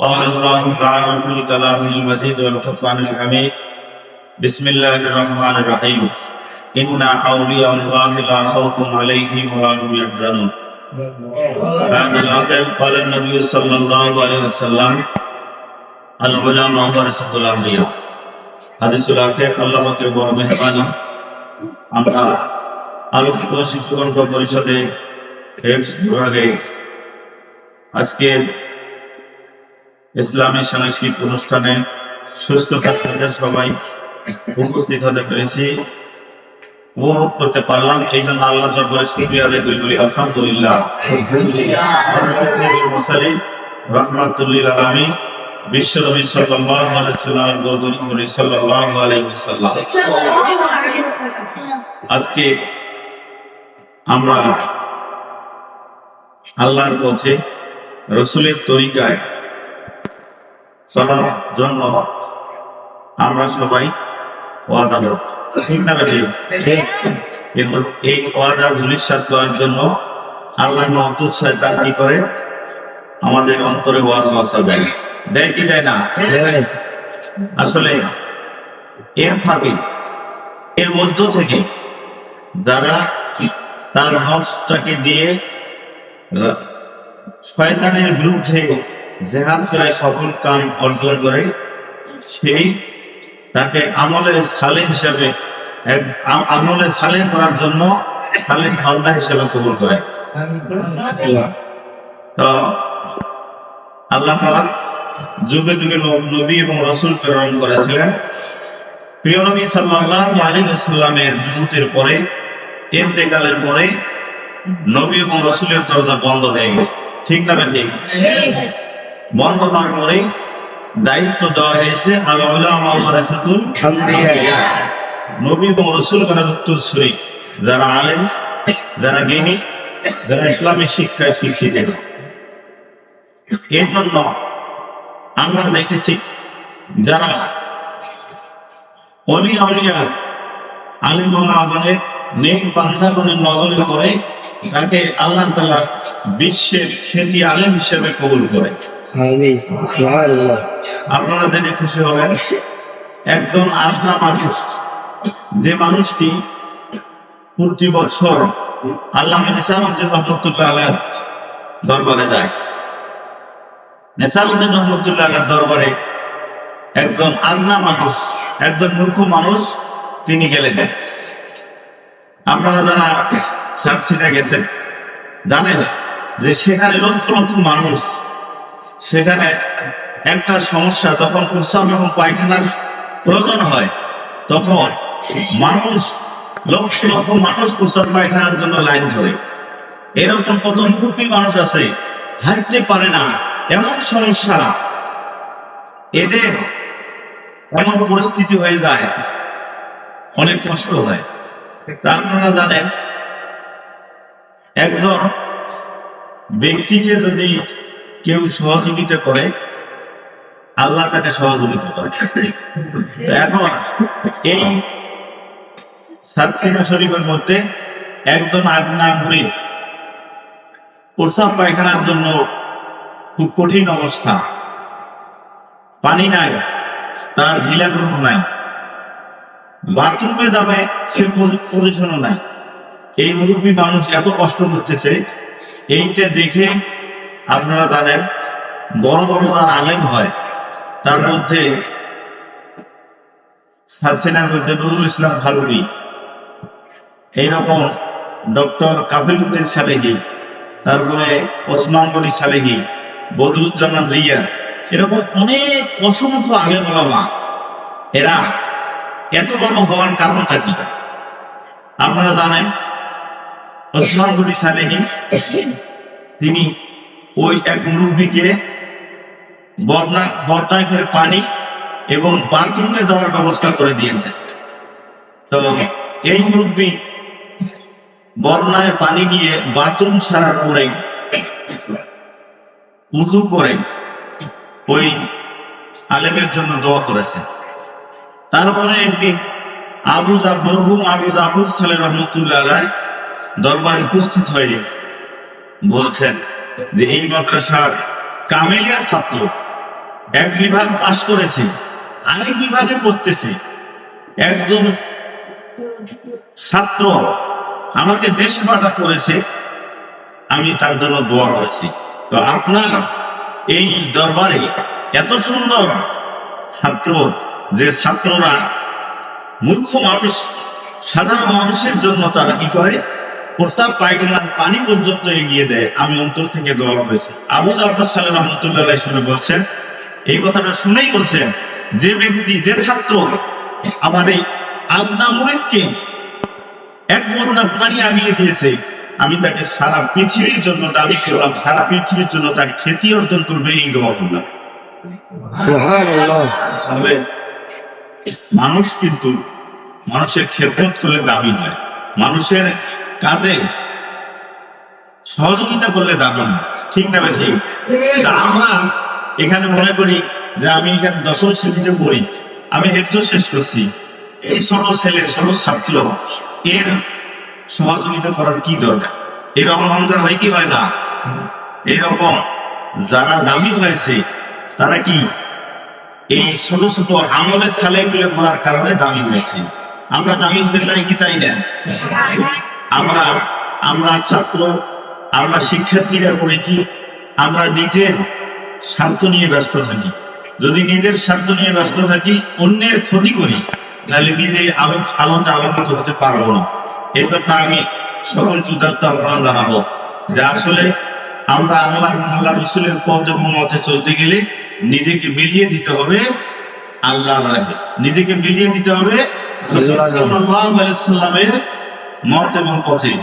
قال الله تعالى في كلامه المجيد والقرآن الحميد بسم الله الرحمن الرحيم إن أولياء الله لا خوف عليهم ولا هم يحزنون هذا الواقع قال النبي صلى الله عليه وسلم العلماء ورثة الأنبياء হাদিসুল আখির আল্লাহ পাকের বড় মেহরবানি আমরা আলোকিত শিশুকর্ম পরিষদে হেফজ বিভাগে আজকে ইসলামী সাংস্কৃতিক অনুষ্ঠানে সুস্থতার সাথে সবাই উপস্থিত হতে পেরেছি। উপভোগ করতে পারলাম। এই জন্য আল্লাহ দরবারে শুক্রিয়া আদায় করি, বলি আলহামদুলিল্লাহ। রহমাতুল্লিল আলামিন বিশ্বনবী সাল্লাল্লাহু আলাইহি সাল্লাল্লাহু আলাইহি আজকে আমরা আল্লাহর পথে, রসুলের তরিকায় চলার জন্য আমরা সবাই ওয়াদা ঠিক না? কিন্তু এই ওয়াদা ধুলিসাত করার জন্য আল্লাহ মহতুব সাহেব কি করে? আমাদের অন্তরে ওয়াজ বাসা দেয়। দেয় কি দেয় না? আসলে এর ফাঁকে এর মধ্য থেকে যারা তার নফসটাকে দিয়ে শয়তানের বিরুদ্ধে জেহাদ করে সফল কাম অর্জন করে, সেই তাকে আমলে সালে হিসাবে এক আমলে সালে করার জন্য সালে হালদা হিসাবে কবুল করে। তো আল্লাহ যুগে যুগে নবী এবং রসুল প্রেরণ করেছিলেন। প্রিয় নবী সাল্লাল্লাহু আলাইহি ওয়াসাল্লামের বিরুদ্ধের পরে, ইন্তেকালের পরে নবী এবং রসুলের দরজা বন্ধ হয়ে গেছে। ঠিক না ঠিক। বন্ধ হওয়ার পরে দায়িত্ব দেওয়া হয়েছে নবী এবং রসুল গণের উত্তরসূরি। যারা আলেম যারা জ্ঞানী যারা ইসলামী শিক্ষায় শিক্ষিত। এর জন্য আমরা দেখেছি যারা অলি অলিয়া আলিম আলমের নেক বান্ধাগণের নজরে করে তাকে আল্লাহ তালা বিশ্বের খ্যাতি আলেম হিসেবে কবুল করে। আপনারা জেনে খুশি হবেন, একজন আশা মানুষ, যে মানুষটি প্রতি বছর আল্লাহ নেসারুদ্দিন রহমতুল্লাহ দরবারে যায়। নেসারুদ্দিন রহমতুল্লাহ দরবারে একজন আদনা মানুষ, একজন মূর্খ মানুষ তিনি গেলেন। আপনারা যারা সার্সিটা গেছেন, জানেন যে সেখানে লক্ষ লক্ষ মানুষ সেখানে একটা সমস্যা, তখন প্রস্রাব এবং পায়খানার প্রয়োজন হয়, তখন মানুষ লক্ষ লক্ষ মানুষ প্রস্রাব পায়খানার জন্য লাইন ধরে। এরকম কত মুরব্বী মানুষ আছে, হাঁটতে পারে না, এমন সমস্যা। এদের এমন পরিস্থিতি হয়ে যায়, অনেক কষ্ট হয়। তা আপনারা জানেন, একজন ব্যক্তিকে যদি কেউ সহযোগিতা করে, আল্লাহ তাকে সহযোগিতা করে। এখন এই সাতসিমা শরীফের মধ্যে একজন আদনা ঘুরে প্রস্রাব পায়খানার জন্য খুব কঠিন অবস্থা। পানি নাই, তার ঢিলাগ্রহ নাই। বাথরুমে যাবে, সে পজিশনও নাই। এই মুরব্বী মানুষ এত কষ্ট করতেছে, এইটা দেখে আপনারা জানেন বড় বড় যারা আলেম হয়। তার মধ্যে সারসেনার মধ্যে নুরুল ইসলাম ফারুকি এইরকম ডক্টর কাবিলুদ্দিন সালেহি তারপরে ওসমান গনি সালেহি বদরুজ্জামান রিয়া এরকম অনেক অসংখ্য আলেম ওলামা। এরা এত বড় হওয়ার কারণটা কি? আপনারা জানেন ওসমান গনি সালেহি তিনি ওই এক মুরব্বীকে বদনা বদনায় করে পানি এবং বাথরুমে যাওয়ার ব্যবস্থা করে দিয়েছে। তো এই মুরব্বী বন্যায় পানি নিয়ে বাথরুম ছাড়ার পরে উঁচু করে ওই আলেমের জন্য দোয়া করেছে। তারপরে একদিন আবু মরহুম আবু জাবুল সালে রহমতুল্লাহ দরবারে উপস্থিত হয়ে বলছেন যে এই মাদ্রাসার কামেলের ছাত্র এক বিভাগ পাশ করেছে, আরেক বিভাগে পড়তেছে। একজন ছাত্র আমাকে যে সেবাটা করেছে, আমি তার জন্য দোয়া করেছি। তো আপনার এই দরবারে এত সুন্দর ছাত্র, যে ছাত্ররা মূর্খ মানুষ, সাধারণ মানুষের জন্য তারা কি করে? প্রস্তাব পায়খানার পানি পর্যন্ত এগিয়ে দেয়। আমি অন্তর থেকে দোয়া করেছি। আবু জাফর সালেহ রহমতুল্লাহ বলছেন, এই কথাটা শুনেই বলছেন, যে ব্যক্তি, যে ছাত্র আমার এই আদনা মুরিদকে এক বন্যা পানি আগিয়ে দিয়েছে, আমি তাকে সারা পৃথিবীর জন্য দাবি করলাম, সারা পৃথিবীর জন্য তার খ্যাতি অর্জন করবে, এই দোয়া করলাম। মানুষ কিন্তু মানুষের খেদমত করলে দাবি হয় মানুষের কাজে সহযোগিতা করলে হয় ঠিক না ঠিক? তা আমরা এখানে মনে করি যে আমি এখানে দশম শ্রেণীতে পড়ি। আমি হেফজ শেষ করছি। এই ছোট ছেলে ছোট ছাত্র, এর সহযোগিতা করার কি দরকার? এরকম অহংকার হয় কি হয় না? এরকম যারা দামি হয়েছে, তারা কি? এই ছোট ছোট আমলের ছালে করার কারণে দামি হয়েছে। আমরা দামি হতে চাই কি চাই না? আমরা আমরা ছাত্র আমরা শিক্ষার্থীরা করে কি? আমরা নিজের স্বার্থ নিয়ে ব্যস্ত থাকি। যদি নিজের স্বার্থ নিয়ে ব্যস্ত থাকি অন্যের ক্ষতি করি তাহলে নিজে আলো আলোতে আলোকিত হতে পারব না। এই কথা আমি সকলকে উদাত্ত আহ্বান জানাব যে আসলে আমরা আল্লাহ আল্লাহ রসুলের পথ এবং মতে চলতে গেলে নিজেকে মিলিয়ে দিতে হবে আল্লাহ নিজেকে মিলিয়ে দিতে হবে সাল্লাল্লাহু আলাইহি সাল্লামের মত এবং পথে।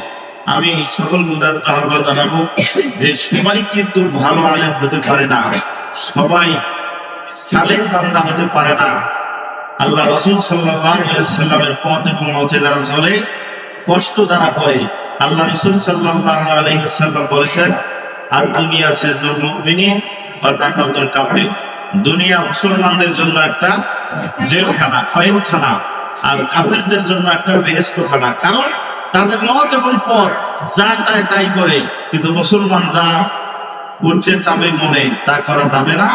আমি সকল উদারত আহ্বান জানাব যে সবাই কিন্তু ভালো আলেম হতে পারে না। সবাই সালেহ বান্দা হতে পারে না। আল্লাহ রসুল সাল্লামের পথ এবং মতে যারা চলে, কষ্ট দ্বারা করে আল্লাহ রসুল সাল্লাহ আলহিসাল্লাম বলেছেন, আর দুনিয়া সে দুর্মিনী অর্থাৎ কাপড়ে দুনিয়া মুসলমানদের জন্য একটা জেলখানা, কয়েলখানা। আর কাফেরদের জন্য একটা বেহেস্তখানা কারণ তাদের মত এবং পথ যা চায় তাই করে। কিন্তু মুসলমান যা করতে চাবে মনে, তা করা যাবে না।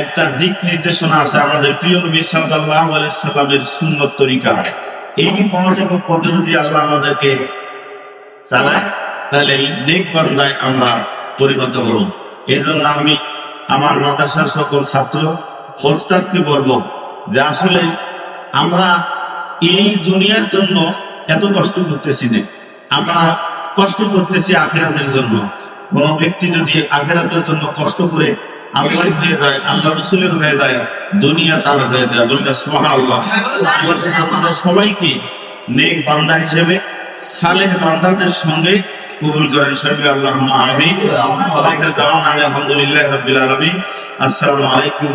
একটা দিক নির্দেশনা আছে আমাদের প্রিয় নবী সাল্লাল্লাহু আলাইহি সাল্লামের সুন্নত তরিকা এই পথ এবং যদি আল্লাহ আমাদেরকে চালায়, তাহলে এই নেক বান্দায় আমরা পরিণত হব। এই জন্য আমি আমার মাদ্রাসার সকল ছাত্র, ওস্তাদকে বলব যে আসলে আমরা এই দুনিয়ার জন্য এত কষ্ট করতেছি না। আমরা কষ্ট করতেছি আখেরাতের জন্য। কোন ব্যক্তি যদি আখেরাতের জন্য কষ্ট করে আল্লাহ হয়ে যায় আল্লাহ হয়ে যায়, দুনিয়া হয়ে যায়। সবাইকে নেক বান্দা হিসেবে, সালেহ সঙ্গে আল্লাহ আলহামদুলিল্লাহ আলাইকুম